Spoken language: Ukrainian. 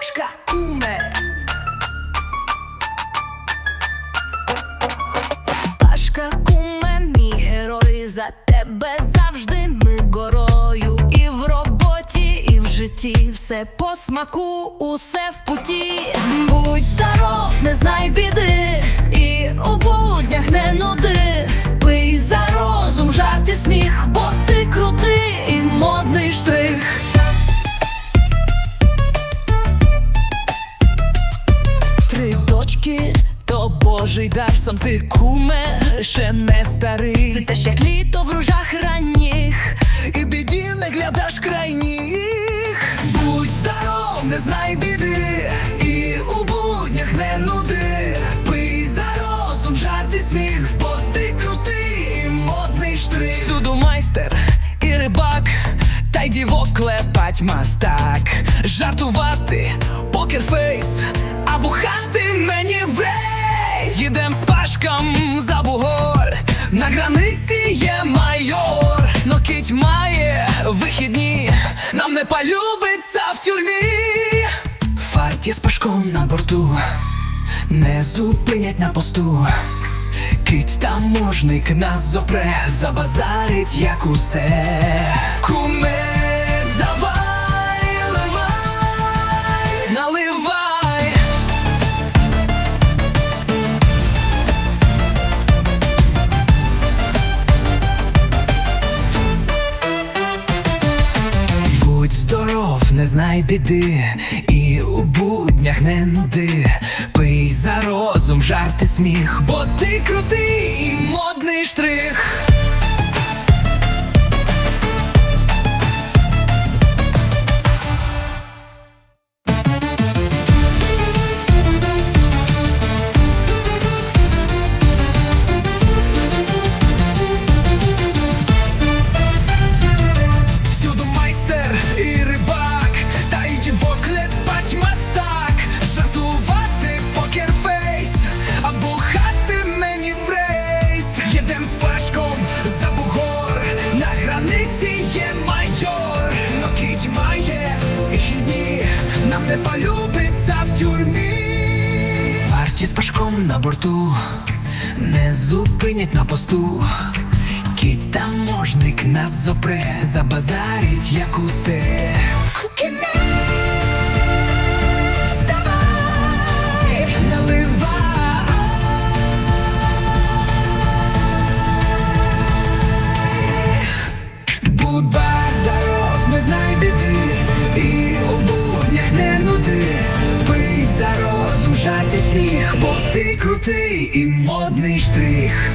Пашка куме. Пашка куме, мій герой, за тебе завжди ми горою. І в роботі, і в житті все по смаку, усе в путі. Будь здоров, не знай біди, і у буднях не божий дар, сам ти куме, ще не старий. Це теж як літо в ружах ранніх. І біді не глядаєш крайніх. Будь здоров, не знай біди, і у буднях не нуди. Пий за розум, жарт і сміх, бо ти крутий, і модний штрих. Всюду майстер і рибак, та й дівок клепать мастак. Жартувати, покерфейс, Їдем за бугор, на границі є майор. Но кить має вихідні, нам не полюбиться в тюрмі. Фарті з пашком на борту, не зупинять на посту. Кить таможник нас зопре, забазарить як усе. Куме, знай біди, і у буднях не нуди. Пий за розум, жарти сміх, бо ти крутий не полюбиться в тюрмі. Варті з пашком на борту, не зупинять на посту. Кіт таможник нас зопре, забазарить як усе. Сміх, бо ти крутий і модний штрих.